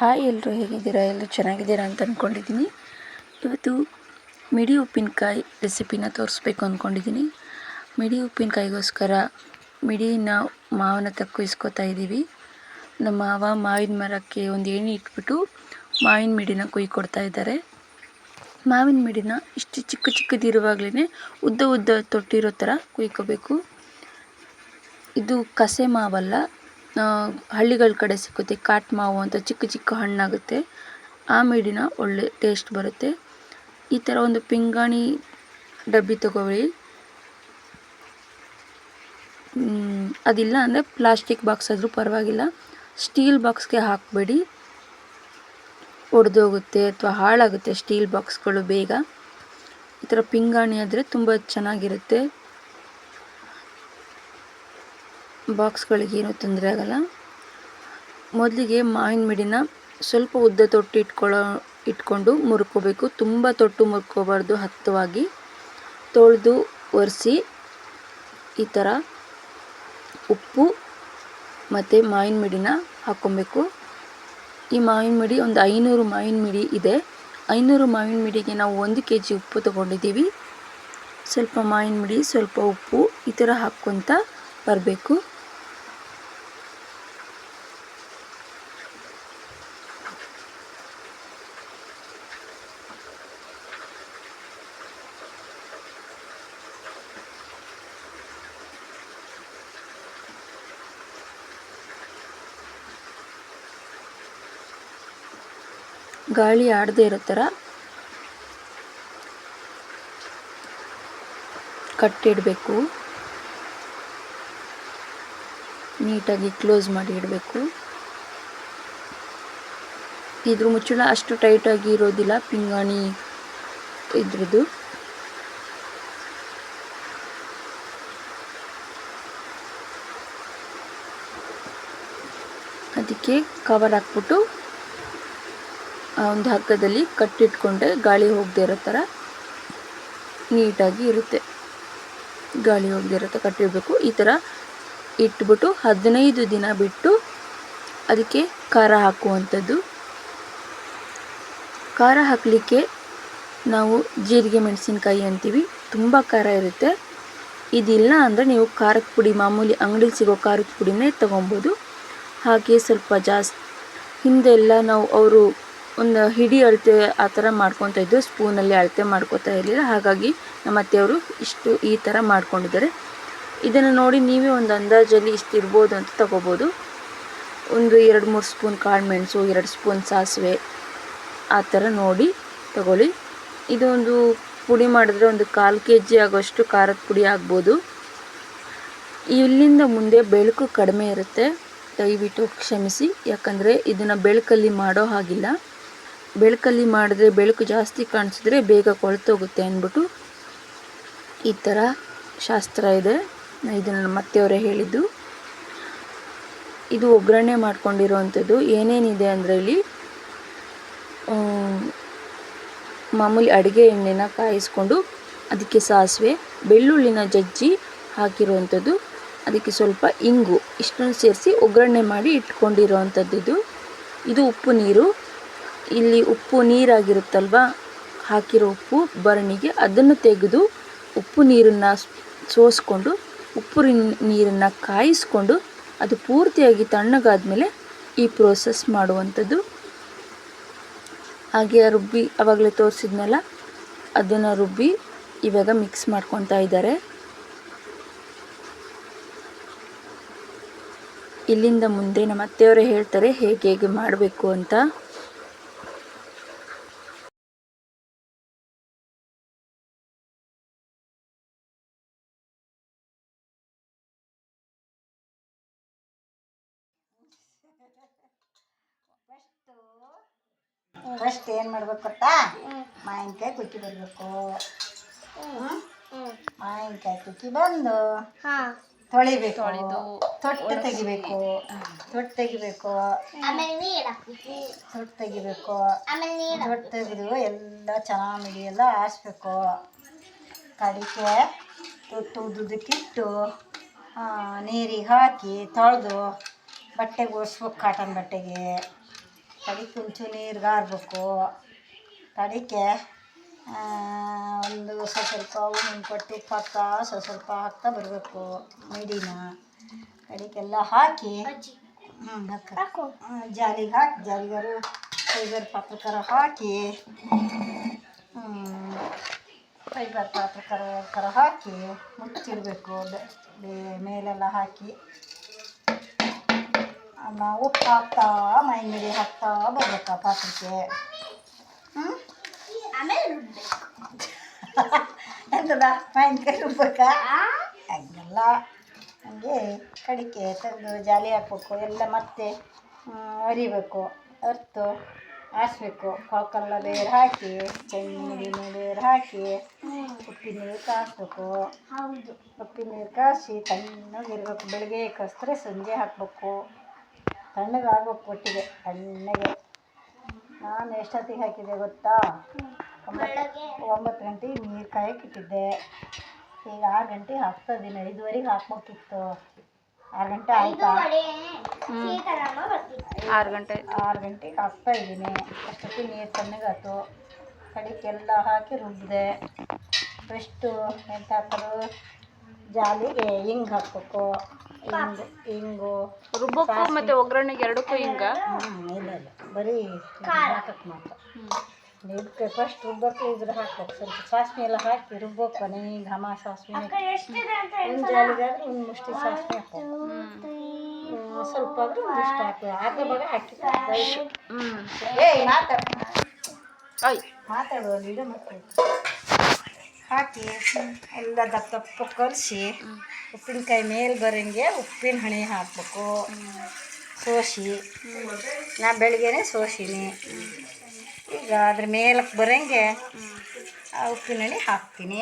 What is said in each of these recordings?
Hi ಎಲ್ಲರೂ ಹೇಗಿದ್ದೀರಾ? ಎಲ್ಲರೂ ಚೆನ್ನಾಗಿದ್ದೀರಾ ಅಂತ ಅಂದ್ಕೊಂಡಿದ್ದೀನಿ ಇವತ್ತು ಮಿಡಿ ಉಪ್ಪಿನಕಾಯಿ ರೆಸಿಪಿನ ತೋರಿಸ್ಬೇಕು ಅಂದ್ಕೊಂಡಿದ್ದೀನಿ ಮಿಡಿ ಉಪ್ಪಿನಕಾಯಿಗೋಸ್ಕರ ಮಿಡಿನ ಮಾವನ ತಕ್ಕು ಕುಯ್ಸ್ಕೊತಾ ಇದ್ದೀವಿ. ನಮ್ಮ ಮಾವ ಮಾವಿನ ಮರಕ್ಕೆ ಒಂದು ಎಣ್ಣೆ ಇಟ್ಬಿಟ್ಟು ಮಾವಿನ ಮಿಡಿನ ಕೊಯ್ಕೊಡ್ತಾ ಇದ್ದಾರೆ. ಮಾವಿನ ಮಿಡಿನ ಇಷ್ಟು ಚಿಕ್ಕ ಚಿಕ್ಕದಿರುವಾಗಲೇ ಉದ್ದ ಉದ್ದ ತೊಟ್ಟಿರೋ ಥರ ಕುಯ್ಕೋಬೇಕು. ಇದು ಕಸೆ ಮಾವಲ್ಲ ಹಳ್ಳಿಗಳ ಕಡೆ ಸಿಗುತ್ತೆ ಕಾಟ್ ಮಾವು ಅಂತ ಚಿಕ್ಕ ಚಿಕ್ಕ ಹಣ್ಣಾಗುತ್ತೆ. ಆ ಮೇಡಿನ ಒಳ್ಳೆ ಟೇಸ್ಟ್ ಬರುತ್ತೆ. ಈ ಥರ ಒಂದು ಪಿಂಗಾಣಿ ಡಬ್ಬಿ ತಗೊಳ್ಳಿ. ಅದಿಲ್ಲ ಅಂದರೆ ಪ್ಲಾಸ್ಟಿಕ್ ಬಾಕ್ಸ್ ಆದರೂ ಪರವಾಗಿಲ್ಲ. ಸ್ಟೀಲ್ ಬಾಕ್ಸ್ಗೆ ಹಾಕಬೇಡಿ. ಒಡೆದೋಗುತ್ತೆ ಅಥವಾ ಹಾಳಾಗುತ್ತೆ ಸ್ಟೀಲ್ ಬಾಕ್ಸ್ಗಳು ಬೇಗ. ಈ ಥರ ಪಿಂಗಾಣಿ ಆದರೆ ತುಂಬ ಚೆನ್ನಾಗಿರುತ್ತೆ. ಬಾಕ್ಸ್ಗಳಿಗೇನು ತೊಂದರೆ ಆಗಲ್ಲ. ಮೊದಲಿಗೆ ಮಾವಿನ ಮಿಡಿನ ಸ್ವಲ್ಪ ಉದ್ದ ತೊಟ್ಟು ಇಟ್ಕೊಳ್ಳೋ ಇಟ್ಕೊಂಡು ಮುರ್ಕೋಬೇಕು. ತುಂಬ ತೊಟ್ಟು ಮುರ್ಕೋಬಾರ್ದು ಹತ್ತವಾಗಿ. ತೊಳೆದು ಒರೆಸಿ ಈ ಥರ ಉಪ್ಪು ಮತ್ತು ಮಾವಿನ ಮಿಡಿನ ಹಾಕ್ಕೊಬೇಕು ಈ ಮಾವಿನ ಮಿಡಿ ಒಂದು ಐನೂರು ಮಾವಿನ ಮಿಡಿ ಇದೆ. ಐನೂರು ಮಾವಿನ ಮಿಡಿಗೆ ನಾವು ಒಂದು ಕೆ ಜಿ ಉಪ್ಪು ತೊಗೊಂಡಿದ್ದೀವಿ. ಸ್ವಲ್ಪ ಮಾವಿನ ಮಿಡಿ, ಸ್ವಲ್ಪ ಉಪ್ಪು ಈ ಥರ ಹಾಕ್ಕೊತ ಬರಬೇಕು. ಗಾಳಿ ಆಡದೇ ಇರೋ ಥರ ಕಟ್ಟಿಡಬೇಕು. ನೀಟಾಗಿ ಕ್ಲೋಸ್ ಮಾಡಿ ಇಡಬೇಕು. ಇದ್ರ ಮುಚ್ಚಳ ಅಷ್ಟು ಟೈಟಾಗಿ ಇರೋದಿಲ್ಲ, ಪಿಂಗಾಣಿ ಇದ್ರದ್ದು. ಅದಕ್ಕೆ ಕವರ್ ಹಾಕ್ಬಿಟ್ಟು ಒಂದು ಹಗ್ಗದಲ್ಲಿ ಕಟ್ಟಿಟ್ಕೊಂಡೆ ಗಾಳಿ ಹೋಗದೇ ಇರೋ ಥರ ನೀಟಾಗಿ ಇರುತ್ತೆ. ಗಾಳಿ ಹೋಗದೆ ಇರೋ ಥರ ಕಟ್ಟಿಡಬೇಕು. ಈ ಥರ ಇಟ್ಬಿಟ್ಟು ಹದಿನೈದು ದಿನ ಬಿಟ್ಟು ಅದಕ್ಕೆ ಖಾರ ಹಾಕುವಂಥದ್ದು. ಖಾರ ಹಾಕಲಿಕ್ಕೆ ನಾವು ಜೀರಿಗೆ, ಮೆಣಸಿನ್ಕಾಯಿ ಅಂತೀವಿ. ತುಂಬ ಖಾರ ಇರುತ್ತೆ. ಇದಿಲ್ಲ ಅಂದರೆ ನೀವು ಖಾರದ ಪುಡಿ, ಮಾಮೂಲಿ ಅಂಗಡಿಲಿ ಸಿಗೋ ಖಾರದ ಪುಡಿನೇ ತೊಗೊಬೋದು. ಹಾಗೆ ಸ್ವಲ್ಪ ಜಾಸ್ತಿ ಹಿಂದೆಲ್ಲ ನಾವು ಅವರು ಒಂದು ಹಿಡಿ ಅಳತೆ ಆ ಥರ ಮಾಡ್ಕೊತಾ ಇದ್ದು ಸ್ಪೂನಲ್ಲಿ ಅಳತೆ ಮಾಡ್ಕೊತಾ ಇರಲಿಲ್ಲ. ಹಾಗಾಗಿ ನಮ್ಮ ಅತ್ತೆಯವರು ಇಷ್ಟು ಈ ಥರ ಮಾಡ್ಕೊಂಡಿದ್ದಾರೆ. ಇದನ್ನು ನೋಡಿ ನೀವೇ ಒಂದು ಅಂದಾಜಲ್ಲಿ ಇಷ್ಟು ಇರ್ಬೋದು ಅಂತ ತಗೋಬೋದು. ಒಂದು ಎರಡು ಮೂರು ಸ್ಪೂನ್ ಕಾಳು ಮೆಣಸು, ಎರಡು ಸ್ಪೂನ್ ಸಾಸಿವೆ ಆ ಥರ ನೋಡಿ ತಗೊಳ್ಳಿ. ಇದೊಂದು ಪುಡಿ ಮಾಡಿದ್ರೆ ಒಂದು ಕಾಲು ಕೆ ಜಿ ಆಗೋಷ್ಟು ಖಾರದ ಪುಡಿ ಆಗ್ಬೋದು. ಇಲ್ಲಿಂದ ಮುಂದೆ ಬೆಳಕು ಕಡಿಮೆ ಇರುತ್ತೆ. ದಯವಿಟ್ಟು ಕ್ಷಮಿಸಿ. ಯಾಕಂದರೆ ಇದನ್ನು ಬೆಳಕಲ್ಲಿ ಮಾಡೋ ಹಾಗಿಲ್ಲ. ಬೆಳಕಲ್ಲಿ ಮಾಡಿದ್ರೆ ಬೆಳಕು ಜಾಸ್ತಿ ಕಾಣಿಸಿದ್ರೆ ಬೇಗ ಕೊಳ್ತೋಗುತ್ತೆ ಅಂದ್ಬಿಟ್ಟು ಈ ಥರ ಶಾಸ್ತ್ರ ಇದೆ. ಇದನ್ನು ನಮ್ಮ ಅತ್ತೆಯವರೇ ಹೇಳಿದ್ದು. ಇದು ಒಗ್ಗರಣೆ ಮಾಡ್ಕೊಂಡಿರುವಂಥದ್ದು ಏನೇನಿದೆ ಅಂದರೆ ಇಲ್ಲಿ ಮಾಮೂಲಿ ಅಡುಗೆ ಎಣ್ಣೆನ ಕಾಯಿಸ್ಕೊಂಡು ಅದಕ್ಕೆ ಸಾಸಿವೆ, ಬೆಳ್ಳುಳ್ಳಿನ ಜಜ್ಜಿ ಹಾಕಿರುವಂಥದ್ದು ಅದಕ್ಕೆ ಸ್ವಲ್ಪ ಇಂಗು. ಇಷ್ಟನ್ನು ಸೇರಿಸಿ ಒಗ್ಗರಣೆ ಮಾಡಿ ಇಟ್ಕೊಂಡಿರೋವಂಥದ್ದು ಇದು ಇದು ಉಪ್ಪು ನೀರು. ಇಲ್ಲಿ ಉಪ್ಪು ನೀರಾಗಿರುತ್ತಲ್ವ? ಹಾಕಿರೋ ಉಪ್ಪು ಭರಣಿಗೆ ಅದನ್ನು ತೆಗೆದು ಉಪ್ಪು ನೀರನ್ನು ಸೋಸ್ಕೊಂಡು ಉಪ್ಪು ನೀರನ್ನು ಕಾಯಿಸ್ಕೊಂಡು ಅದು ಪೂರ್ತಿಯಾಗಿ ತಣ್ಣಗಾದಮೇಲೆ ಈ ಪ್ರೋಸೆಸ್ ಮಾಡುವಂಥದ್ದು. ಹಾಗೆ ರುಬ್ಬಿ ಆವಾಗಲೇ ತೋರಿಸಿದ್ನಲ್ಲ, ಅದನ್ನು ರುಬ್ಬಿ ಇವಾಗ ಮಿಕ್ಸ್ ಮಾಡ್ಕೊತಾ ಇದ್ದಾರೆ. ಇಲ್ಲಿಂದ ಮುಂದೆ ನಮ್ಮ ಅತ್ತೆಯವರೇ ಹೇಳ್ತಾರೆ ಹೇಗೆ ಹೇಗೆ ಮಾಡಬೇಕು ಅಂತ. ಫಸ್ಟ್ ಏನು ಮಾಡ್ಬೇಕು ಗೊತ್ತಾ? ಮಾವಿನಕಾಯಿ ಕುಕ್ಕಿ ಬರಬೇಕು. ಮಾವಿನಕಾಯಿ ಕುಕ್ಕಿ ಬಂದು ತೊಳಿಬೇಕು. ತೊಟ್ಟು ತೆಗಿಬೇಕು. ತೊಟ್ಟು ತೆಗಿಬೇಕು. ತೊಟ್ಟು ತೆಗಿಬೇಕು. ತೊಟ್ಟು ತೆಗೆದು ಎಲ್ಲ ಚೆನ್ನಾಗಿ ಮಿಡಿ ಎಲ್ಲ ಆರಿಸ್ಬೇಕು ಕಡಿಕೆ ತೊಟ್ಟು ಉದ್ದುದಕ್ಕಿಟ್ಟು ನೀರಿಗೆ ಹಾಕಿ ತೊಳೆದು ಬಟ್ಟೆಗೆ ಒರೆಸ್ಬೇಕು ಕಾಟನ್ ಬಟ್ಟೆಗೆ. ತಡಿಕೆ ಕುಂಚು ನೀರ್ಗಾರ್ಬೇಕು ತಡಿಕೆ ಒಂದು ಸ್ವಲ್ಪ ಸ್ವಲ್ಪ ಕೊಟ್ಟು ಉಪ್ಪು ಹಾಕ್ತಾ ಸ್ವಲ್ಪ ಸ್ವಲ್ಪ ಹಾಕ್ತಾ ಬರಬೇಕು ಮಿಡಿನ. ಕಡಿಕೆಲ್ಲ ಹಾಕಿ ಹ್ಞೂ ಹಾಕು. ಜಾಲಿಗೆ ಹಾಕಿ ಜಾಲಿಗಾರು ಫೈಬರ್ ಪಾತ್ರಕರ ಹಾಕಿ ಫೈಬರ್ ಪಾತ್ರಕರ ಕರ ಹಾಕಿ ಮುಚ್ಚಿಡಬೇಕು. ಮೇಲೆಲ್ಲ ಹಾಕಿ. ಅಮ್ಮ ಉಪ್ಪು ಹಾಕ್ತಾ ಮೈ ಮಿಡಿ ಹಾಕ್ತಾ ಬರ್ಬೇಕ ಪಾತ್ರಕ್ಕೆ ಹ್ಞೂ ಎಂತದ? ಮಾವಿನಕಾಯಿ ರುಬ್ಬಕ್ಕ ಹಂಗೆಲ್ಲ. ಹಂಗೆ ಕಡಿಕೆ ತೆಗೆದು ಜಾಲಿ ಹಾಕ್ಬೇಕು ಎಲ್ಲ ಮತ್ತೆ ಅರಿಬೇಕು ಅರ್ತು ಹಾಸ್ಬೇಕು ಕಾಕಲ್ಲ ಬೇರೆ ಹಾಕಿ ಚೆನ್ನಿನ ಬೇರೆ ಹಾಕಿ ಉಪ್ಪಿನ ನೀರು ಕಾಯಿಸ್ಬೇಕು ಹೌದು. ಉಪ್ಪಿನ ನೀರು ಕಾಯಿಸಿ ತಣ್ಣಗಿರ್ಬೇಕು. ಬೆಳಗ್ಗೆ ಕಸಿದ್ರೆ ಸಂಜೆ ಹಾಕಬೇಕು. ತಣ್ಣಗಾಗ್ಬೇಕು ಕೊಟ್ಟಿದೆ ತಣ್ಣಗೆ. ನಾನು ಎಷ್ಟೊತ್ತಿಗೆ ಹಾಕಿದೆ ಗೊತ್ತಾ? ಒಂಬತ್ತು ಒಂಬತ್ತು ಗಂಟೆಗೆ ನೀರು ಕಾಯಕ್ಕೆ ಇಟ್ಟಿದ್ದೆ ಈಗ ಆರು ಗಂಟೆ ಹಾಕ್ತಾ ಇದ್ದೀನಿ ಐದುವರೆಗೆ ಹಾಕ್ಬೇಕಿತ್ತು. ಆರು ಗಂಟೆ ಆಯ್ತಾ? ಆರು ಗಂಟೆ. ಆರು ಗಂಟೆಗೆ ಹಾಕ್ತಾ ಇದ್ದೀನಿ. ಅಷ್ಟೊತ್ತಿಗೆ ನೀರು ತಣ್ಣಗಾತು ಕಡಿಕೆಲ್ಲ ಹಾಕಿ ರುಬ್ಬಿದೆ ಫಸ್ಟು ಎಂತ ಹಾಕೋದು? ಜಾಲಿಗೆ ಹಿಂಗೆ ಹಾಕ್ಬೇಕು. ಹಿಂಗು ಹಿಂಗು. ರುಬ್ಬಕ್ಕೂ ಮತ್ತೆ ಒಗ್ಗರಣೆಗೆ ಎರಡಕ್ಕೂ ಹಿಂಗ? ಹ್ಮ್, ಇಲ್ಲ ಇಲ್ಲ. ಬರೀ ಹಾಕಕ್ಕೆ ಮಾತ್ರ. ಇದಕ್ಕೆ ಫಸ್ಟ್ ರುಬ್ಬಕ್ಕೆ ಇದ್ರ ಹಾಕ್ಬೇಕು. ಸ್ವಲ್ಪ ಸಾಸ್ಮಿ ಎಲ್ಲ ಹಾಕಿ ರುಬ್ಬೇಕು ಕೊನೆಗೆ ಘಮ ಸಾಸ್ಮಿ ಒಂದು ಜಾಲಿಗಾದ್ರೆ ಒಂದು ಮುಷ್ಟಿ ಸಾಸ್ಮಿ ಹಾಕ್ಬೇಕು. ಹ್ಮ್, ಸ್ವಲ್ಪ ಆದ್ರೆ ಒಂದಿಷ್ಟು ಹಾಕಿ ಹಾಕೋ. ಭಾಗ ಹಾಕಿ ಏಯ್ ಮಾತಾಡ. ಅಯ್ ಮಾತಾಡುವ ಹಾಕಿ, ಎಲ್ಲ ದಪ್ಪ ದಪ್ಪ ಕಲಸಿ ಉಪ್ಪಿನಕಾಯಿ ಮೇಲೆ ಬರೋಂಗೆ ಉಪ್ಪಿನ ಹಣೆ ಹಾಕಬೇಕು. ಸೋಸಿ. ನಾ ಬೆಳಿಗ್ಗೆನೆ ಸೋಸಿನಿ. ಈಗ ಅದ್ರ ಮೇಲಕ್ಕೆ ಬರೋಂಗೆ ಆ ಉಪ್ಪಿನ ಹಣೆ ಹಾಕ್ತೀನಿ.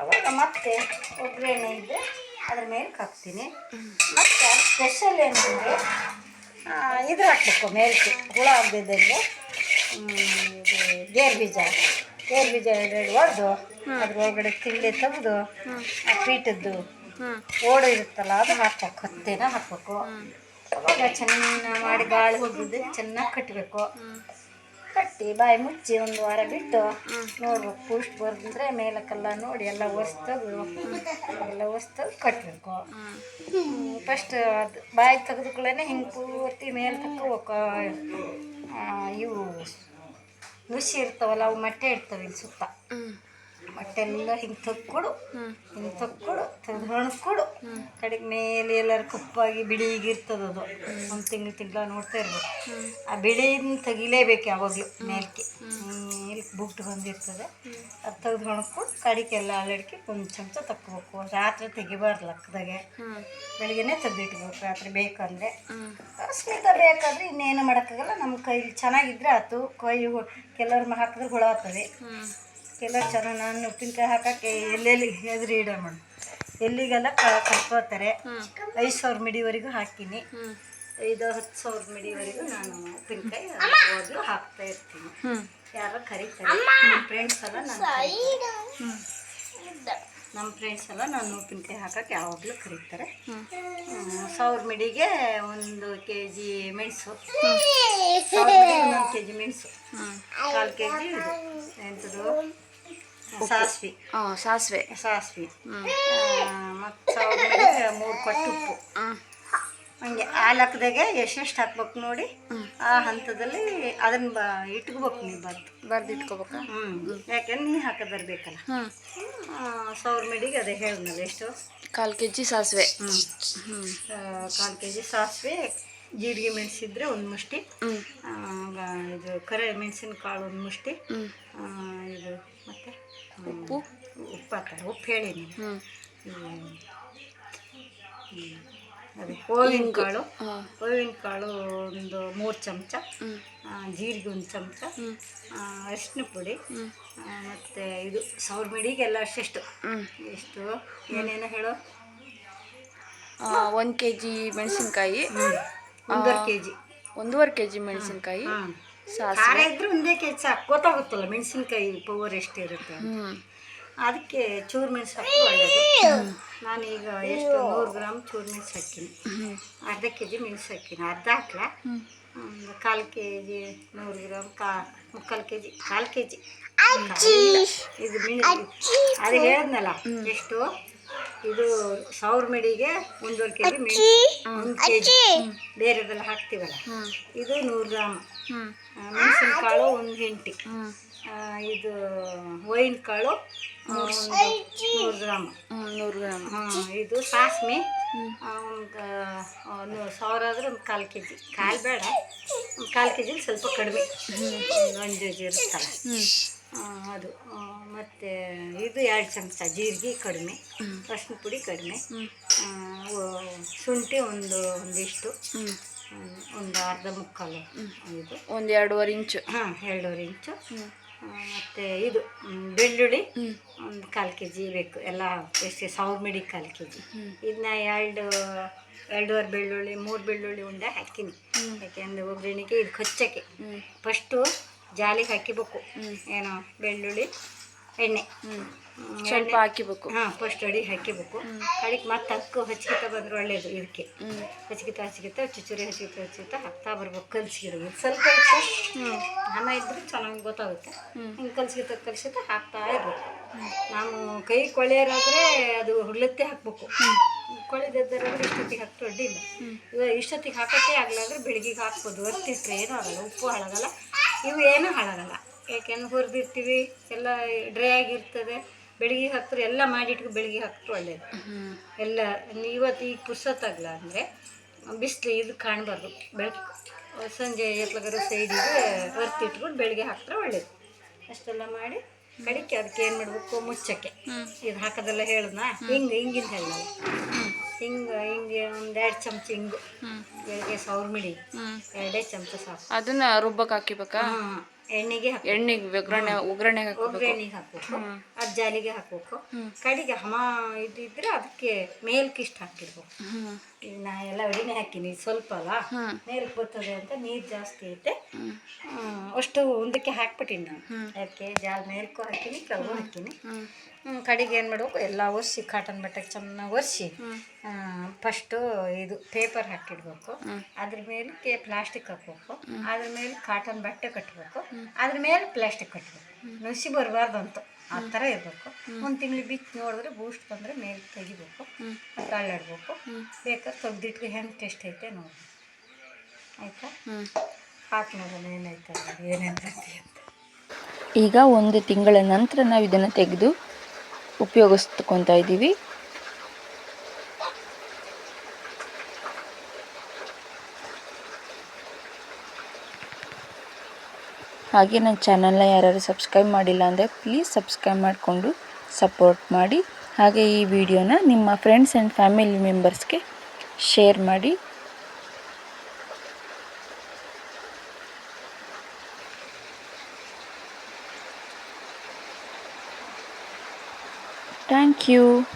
ಅವಾಗ ಮತ್ತೆ ಒಗ್ಗರಣೆ ಇದ್ದರೆ ಅದ್ರ ಮೇಲಕ್ಕೆ ಹಾಕ್ತೀನಿ. ಮತ್ತು ಸ್ಪೆಷಲ್ ಏನಂದರೆ ಇದು ಹಾಕ್ಬೇಕು ಮೇಲಕ್ಕೆ ಹುಳ ಆಗದಿದ್ದಂಗೆ ಗೇರು ಬೀಜ ಗೇರು ಬೀಜ ಎರಡೆರಡು ಒಡೆದು ಅದ್ರ ಒಳಗಡೆ ತಿಂಡಿ ತೆಗೆದು ಆ ಪೀಠದ್ದು ಓಡ ಇರುತ್ತಲ್ಲ ಅದು ಹಾಕ್ಬೇಕು ಹತ್ತೇನ ಹಾಕ್ಬೇಕು. ಚೆನ್ನಾಗಿ ಮಾಡಿ ಗಾಳಿ ಹೋಗಿದ್ದು ಚೆನ್ನಾಗಿ ಕಟ್ಟಬೇಕು ಕಟ್ಟಿ ಬಾಯಿ ಮುಚ್ಚಿ ಒಂದು ವಾರ ಬಿಟ್ಟು ನೋಡ್ಬೇಕು ಪುಷ್ಟ್ ಬರ್ದ್ರೆ ಮೇಲಕ್ಕೆಲ್ಲ ನೋಡಿ ಎಲ್ಲ ಒರೆಸ್ತದು ಎಲ್ಲ ಒರೆಸ್ತದು ಕಟ್ಟಬೇಕು ಫಸ್ಟ್ ಅದು ಬಾಯಿ ತೆಗೆದುಕೊಳ್ಳೇ ಹಿಂಗೆ ಪೂರ್ತಿ ಮೇಲೆ ತಗೋಬೇಕು ಇವು ನುಸಿ ಇರ್ತಾವಲ್ಲ ಅವು ಮೊಟ್ಟೆ ಇಡ್ತವೆ ಇಲ್ಲಿ ಸುತ್ತ. ಮೊಟ್ಟೆ ಎಲ್ಲ ಹಿಂಗೆ ತಕ್ಕೊಡು ಹಿಂಗೆ ತಕ್ಕೊಡು ತೆಗೆದು ಹೊಣಸ್ಕೊಡು ಕಡೆಗೆ ಮೇಲೆ ಎಲ್ಲರು ಕಪ್ಪಾಗಿ ಬಿಳಿಗಿರ್ತದದು ಅದು. ಒಂದು ತಿಂಗಳು ತಿಂಗಳ ನೋಡ್ತಾ ಇರ್ಬೇಕು. ಆ ಬಿಳಿನ ತೆಗಿಲೇಬೇಕು ಯಾವಾಗಲೂ ಮೇಲ್ಕೆ ಮೇಲ್ಕೆ ಬುಟ್ಟು ಬಂದಿರ್ತದೆ. ಅದು ತೆಗೆದು ಹೊಣಸ್ಕೊಂಡು ಕಡಿಗೆಲ್ಲ ಎಲ್ಲ ಅಲ್ಲಡಿಕೆ ಒಂದು ಚಮಚ ತಕ್ಕಬೇಕು. ರಾತ್ರಿ ತೆಗಿಬಾರ್ದು ಲಕ್ಕದಾಗೆ. ಬೆಳಿಗ್ಗೆನೇ ತೆಗೆದಿಟ್ಬೇಕು. ರಾತ್ರಿ ಬೇಕಂದರೆ. ಸ್ಮಿತ ಬೇಕಾದ್ರೆ ಇನ್ನೇನು ಮಾಡೋಕ್ಕಾಗಲ್ಲ. ನಮ್ಮ ಕೈಲಿ ಚೆನ್ನಾಗಿದ್ರೆ ಆಯ್ತು ಕೈ ಕೆಲವರು ಕೆಲವ್ರು ಹಾಕಿದ್ರೆ ಹುಳ ಆಗ್ತದೆ ಕೆಲವ್ರು ಚೆನ್ನಾಗಿ ನಾನು ಉಪ್ಪಿನಕಾಯಿ ಹಾಕೋಕ್ಕೆ ಎಲ್ಲೆಲ್ಲಿ ಎದುರು ಇಡ ಮಾಡು ಎಲ್ಲಿಗೆಲ್ಲ ಕರ್ಕೋತಾರೆ ಐದು ಸಾವಿರ ಮಿಡಿವರೆಗೂ ಹಾಕ್ತೀನಿ. ಐದು ಹತ್ತು ಸಾವಿರ ಮಿಡಿವರೆಗೂ ನಾನು ಉಪ್ಪಿನಕಾಯಿ ಯಾವಾಗಲೂ ಹಾಕ್ತಾ ಇರ್ತೀನಿ. ಯಾರೋ ಕರೀತಾರೆ. ನಮ್ಮ ಫ್ರೆಂಡ್ಸ್ ಎಲ್ಲ ನಾನು ನಮ್ಮ ಫ್ರೆಂಡ್ಸ್ ಎಲ್ಲ ನಾನು ಉಪ್ಪಿನಕಾಯಿ ಹಾಕಕ್ಕೆ ಯಾವಾಗಲೂ ಕರೀತಾರೆ. ಸಾವಿರ ಮಿಡಿಗೆ ಒಂದು ಕೆ ಜಿ ಮೆಣಸು ಸಾವಿರ ಮಿಡಿಗೆ ಒಂದೊಂದು ಕೆ ಜಿ ಮೆಣಸು ಕಾಲು ಕೆ ಜಿ ಇದು. ಎಂಥದ್ದು ಸಾಸ್ವೆ. ಹಾಂ ಸಾಸಿವೆ. ಸಾಸಿವೆ. ಮತ್ತು ಮೂರು ಕೊಟ್ಟು ಉಪ್ಪು. ಹಂಗೆ ಆ ಲೆಕ್ಕದಾಗೆ ಎಷ್ಟೆಷ್ಟು ಹಾಕ್ಬೇಕು ನೋಡಿ ಆ ಹಂತದಲ್ಲಿ ಅದನ್ನ ಬ ಇಟ್ಕೋಬೇಕು ನೀವು ಬರ್ದು. ಬರ್ದು ಇಟ್ಕೋಬೇಕು? ಹ್ಞೂ ಯಾಕೆಂದ್ರೆ ನೀರು ಹಾಕ ಬರಬೇಕಲ್ಲ? ಹ್ಞೂ ಮೇಡಿಗೆ ಮಿಡಿಗೆ ಅದೇ ಹೇಳಿದ್ನಲ್ಲ ಎಷ್ಟು? ಕಾಲು ಕೆ ಜಿ ಸಾಸಿವೆ ಹ್ಞೂ ಕಾಲು ಕೆ ಜಿ ಸಾಸಿವೆ ಜೀರಿಗೆ ಮೆಣಸಿದ್ರೆ ಒಂದು ಮುಷ್ಟಿ. ಇದು ಕರೆ ಮೆಣಸಿನ ಕಾಳು ಒಂದು ಮುಷ್ಟಿ. ಇದು ಮತ್ತೆ? ಉಪ್ಪು ಉಪ್ಪು ಹಾಕ್ತಾರೆ ಉಪ್ಪು ಹೇಳಿ ನೀನು. ಹ್ಞೂ ಹ್ಮ್. ಹ್ಮ್. ಅದೇ ಹೂವಿನ ಕಾಳು ಹೋವಿನ ಕಾಳು ಒಂದು ಮೂರು ಚಮಚ ಜೀರಿಗೆ ಒಂದು ಚಮಚ ಅರಿಶಿನ ಪುಡಿ ಮತ್ತು ಇದು ಸೌರ್ ಮಿಡಿಗೆಲ್ಲ ಅಷ್ಟೆಷ್ಟು. ಎಷ್ಟು? ಏನೇನು ಹೇಳೋ? ಒಂದು ಕೆ ಜಿ ಮೆಣಸಿನ್ಕಾಯಿ ಒಂದೂವರೆ ಕೆ ಜಿ ಒಂದೂವರೆ ಕೆ ಜಿ ಮೆಣಸಿನ್ಕಾಯಿ. ಖಾರ ಇದ್ರೆ ಒಂದೇ ಕೆಲಸ ಜಿ ಸಾಕು ಗೊತ್ತಾಗುತ್ತಲ್ಲ ಮೆಣಸಿನ್ಕಾಯಿ ಪವರ್ ಎಷ್ಟಿರುತ್ತೆ ಇರುತ್ತೆ ಅದಕ್ಕೆ ಚೂರು ಮೆಣಸು ಹಾಕಿ ಒಳ್ಳೇದು. ನಾನೀಗ ಎಷ್ಟು ನೂರು ಗ್ರಾಮ್ ಚೂರು ಮೆಣಸು ಹಾಕಿನಿ. ಅರ್ಧ ಕೆ ಜಿ ಮೆಣಸು ಹಾಕಿನಿ ಅರ್ಧ ಹಾಕ್ಲ? ಒಂದು ಕಾಲು ಕೆ ಜಿ ನೂರು ಗ್ರಾಮ್ ಕಾ ಮುಕ್ಕಾಲು ಕೆ ಜಿ ಕಾಲು ಕೆ ಜಿ ಇದು ಮೆಣಸು ಅದು ಹೇಳಿದ್ನಲ್ಲ ಎಷ್ಟು? ಇದು ಸಾವಿರ ಮಿಡಿಗೆ ಒಂದೂವರೆ ಕೆ ಜಿ ಮೆಣಸು ಒಂದು ಕೆ ಜಿ ಬೇರೆದೆಲ್ಲ ಹಾಕ್ತೀವಲ್ಲ. ಇದು ನೂರು ಗ್ರಾಮ್. ಮೆಣಸಿನಕಾಳು ಒಂದು ಗಂಟೆ ಇದು ವೈನ್ ಕಾಳು ನೂರು ಗ್ರಾಮ್. ನೂರು ಗ್ರಾಮ್. ಇದು ಸಾಸ್ಮೆ. ಒಂದು ಸಾವಿರ ಆದ್ರೆ ಒಂದು ಕಾಲು ಕೆ ಜಿ ಕಾಲು ಬೇಡ. ಒಂದು ಕಾಲು ಕೆ ಜಿಲಿ ಸ್ವಲ್ಪ ಕಡಿಮೆ. ಒಂದು ಜಿ ಇರುತ್ತಲ್ಲ. ಅದು. ಮತ್ತು ಇದು ಎರಡು ಚಮಚ ಜೀರಿಗೆ ಕಡಿಮೆ. ಅರ್ಶಿನ ಪುಡಿ ಕಡಿಮೆ. ಶುಂಠಿ ಒಂದು ಒಂದಿಷ್ಟು. ಒಂದು ಅರ್ಧ ಮುಕ್ಕಾಲು. ಇದು. ಒಂದು ಎರಡೂವರೆ ಇಂಚು. ಹಾಂ ಎರಡೂವರೆ ಇಂಚು. ಮತ್ತು ಇದು ಬೆಳ್ಳುಳ್ಳಿ. ಒಂದು ಕಾಲು ಕೆ ಜಿ ಬೇಕು. ಎಲ್ಲ ಎಷ್ಟು ಸಾವಿರ ಮಿಡಿ ಕಾಲು ಕೆ ಜಿ. ಇದನ್ನ ಎರಡು ಎರಡೂವರೆ ಬೆಳ್ಳುಳ್ಳಿ ಮೂರು ಬೆಳ್ಳುಳ್ಳಿ ಉಂಡೆ ಹಾಕಿನಿ ಯಾಕೆಂದ್ರೆ ಒಗ್ಗರಣೆಗೆ ಇದು ಕೊಚ್ಚಕ್ಕೆ ಫಸ್ಟು ಜಾಲಿಗೆ ಹಾಕಿಬೇಕು. ಏನೋ ಬೆಳ್ಳುಳ್ಳಿ ಎಣ್ಣೆ. ಸ್ವಲ್ಪ ಹಾಕಿಬೇಕು. ಹಾಂ ಫಸ್ಟ್ ಅಡಿ ಹಾಕಿಬೇಕು. ಅದಕ್ಕೆ ಮತ್ತೆ ಹಕ್ಕು ಹಚ್ಕಿತ ಬಂದ್ರೆ ಒಳ್ಳೇದು ಇದಕ್ಕೆ ಹಚ್ಕಿತ ಹಚ್ಕಿತ ಚುಚುರಿ ಹಚ್ಕಿತ ಹಚ್ಕಿತ ಹಾಕ್ತಾ ಬರ್ಬೇಕು ಕಲ್ಸಿರೋದು ಸ್ವಲ್ಪ ಹೆಚ್ಚು ಅನ್ನ ಇದ್ರೆ ಚೆನ್ನಾಗಿ ಗೊತ್ತಾಗುತ್ತೆ. ಹಿಂಗೆ ಕಲ್ಸಿತ ಕಲ್ಸಿತ ಹಾಕ್ತಾ ಇರ್ಬೇಕು. ನಾವು ಕೈ ಕೊಳೆಯರಾದರೆ ಅದು ಹುಳ್ಳತ್ತೆ ಹಾಕ್ಬೇಕು. ಕೊಳೆದಿದ್ದರೆ ಇಷ್ಟೊತ್ತಿಗೆ ಹಾಕ್ತು ಅಡ್ಡಿಲ್ಲ ಇವಾಗ ಇಷ್ಟೊತ್ತಿಗೆ ಹಾಕೋಕ್ಕೆ ಆಗಲಾದ್ರೆ ಬೆಳಿಗ್ಗೆ ಹಾಕ್ಬೋದು. ಒತ್ತಿಟ್ರೆ ಏನೂ ಆಗಲ್ಲ ಉಪ್ಪು ಹಾಳಾಗಲ್ಲ ಇವು ಏನೂ ಹಾಳಾಗಲ್ಲ. ಯಾಕೆಂದ್ರೆ ಹುರಿದಿರ್ತೀವಿ ಎಲ್ಲ ಡ್ರೈ ಆಗಿರ್ತದೆ. ಬೆಳಿಗ್ಗೆ ಹಾಕ್ತಾರೆ ಎಲ್ಲ ಮಾಡಿಟ್ಟು ಬೆಳಿಗ್ಗೆ ಹಾಕ್ತಾರೆ ಒಳ್ಳೇದು. ಎಲ್ಲ ಇವತ್ತು ಈಗ ಪುರ್ಸತ್ತಾಗಲ್ಲ ಅಂದರೆ ಬಿಸಿಲು ಇದು ಕಾಣಬಾರ್ದು. ಬೆಳಕು ಸಂಜೆ ಎತ್ಲಗರ ಸೈಡಿಗೆ ಹೊರ್ತಿಟ್ಬಿಟ್ಟು ಬೆಳಿಗ್ಗೆ ಹಾಕ್ತಾರೆ ಒಳ್ಳೇದು. ಅಷ್ಟೆಲ್ಲ ಮಾಡಿ ಕಡಿಕೆ ಅದಕ್ಕೆ ಏನು ಮಾಡಬೇಕು? ಮುಚ್ಚಕ್ಕೆ. ಇದು ಹಾಕೋದೆಲ್ಲ ಹೇಳಿದ್ನಾ? ಹಿಂಗೆ ಹಿಂಗಿಂದ ಹೇಳಿ ಹಿಂಗೆ ಹಿಂಗೆ ಒಂದು ಎರಡು ಚಮಚ ಹಿಂಗು. ಬೆಳಿಗ್ಗೆ ಸೌರ್ಮಿಡಿ ಮಿಡಿ. ಎರಡೇ ಚಮಚ ಸಾಕು ಅದನ್ನ ರುಬ್ಬಕ್ಕೆ ಹಾಕಿಬೇಕಾ? ಹಾಂ. ಎಣ್ಣೆಗೆ ಹಾಕಿ ಎಣ್ಣೆಗೆ ಒಗ್ಗರಣೆ ಒಗ್ಗರಣೆಗೆ ಹಾಕಬೇಕು. ಒಗ್ಗರಣೆಗೆ ಹಾಕ್ಬೇಕು. ಅದು ಜಾಲಿಗೆ ಹಾಕ್ಬೇಕು. ಕಡಿಗೆ ಹಮ ಇದ್ದಿದ್ರೆ ಅದಕ್ಕೆ ಮೇಲ್ಕಿಷ್ಟು ಹಾಕಿರ್ಬೇಕು ನಾ ಎಲ್ಲ ಎಣ್ಣೆ ಹಾಕಿನಿ ಸ್ವಲ್ಪ ಅಲ್ಲ. ಮೇಲ್ಕ್ ಬರ್ತದೆ ಅಂತ ನೀರು ಜಾಸ್ತಿ ಐತೆ ಅಷ್ಟು ಒಂದಕ್ಕೆ ಹಾಕ್ಬಿಟ್ಟಿನಿ ನಾನು. ಅದಕ್ಕೆ ಜಾಲ್ ಮೇಲ್ಕು ಹಾಕಿನಿ ಕೆಳಗೂ ಹಾಕಿನಿ ಕಡೆಗೆ ಏನು ಮಾಡಬೇಕು? ಎಲ್ಲ ಒರೆಸಿ ಕಾಟನ್ ಬಟ್ಟೆಗೆ ಚೆನ್ನಾಗಿ ಒರೆಸಿ ಫಸ್ಟು ಇದು ಪೇಪರ್ ಹಾಕಿಡ್ಬೇಕು. ಅದ್ರ ಮೇಲೆ ಪ್ಲಾಸ್ಟಿಕ್ ಹಾಕ್ಬೇಕು. ಅದ್ರ ಮೇಲೆ ಕಾಟನ್ ಬಟ್ಟೆ ಕಟ್ಟಬೇಕು ಅದ್ರ ಮೇಲೆ ಪ್ಲಾಸ್ಟಿಕ್ ಕಟ್ಟಬೇಕು ನುಸಿ ಬರಬಾರ್ದು ಅಂತ ಆ ಥರ ಇರಬೇಕು. ಒಂದು ತಿಂಗಳು ಬಿಚ್ಚಿ ನೋಡಿದ್ರೆ ಬೂಸ್ಟ್ ಬಂದರೆ ಮೇಲೆ ತೆಗಿಬೇಕು. ಅಳ್ಳಾಡ್ಬೇಕು ಬೇಕಾದ್ರೆ ತೆಗ್ದಿಟ್ಟು ಹೆಂಗೆ ಟೇಸ್ಟ್ ಐತೆ ನೋಡಿ. ಆಯಿತಾ? ಹಾಕಿ ನೋಡೋಣ ಏನಾಯ್ತು ಏನೇನೈತಿ ಅಂತ ಈಗ ಒಂದು ತಿಂಗಳ ನಂತರ ನಾವು ಇದನ್ನು ತೆಗೆದು ಉಪಯೋಗಿಸ್ಕೊತಾ ಇದ್ದೀವಿ ಹಾಗೆ ನನ್ನ ಚಾನಲ್ನ ಯಾರು ಸಬ್ಸ್ಕ್ರೈಬ್ ಮಾಡಿಲ್ಲ ಅಂದರೆ ಪ್ಲೀಸ್ ಸಬ್ಸ್ಕ್ರೈಬ್ ಮಾಡಿಕೊಂಡು ಸಪೋರ್ಟ್ ಮಾಡಿ. ಹಾಗೆ ಈ ವಿಡಿಯೋನ ನಿಮ್ಮ ಫ್ರೆಂಡ್ಸ್ ಆ್ಯಂಡ್ ಫ್ಯಾಮಿಲಿ ಮೆಂಬರ್ಸ್ಗೆ ಶೇರ್ ಮಾಡಿ. Thank you.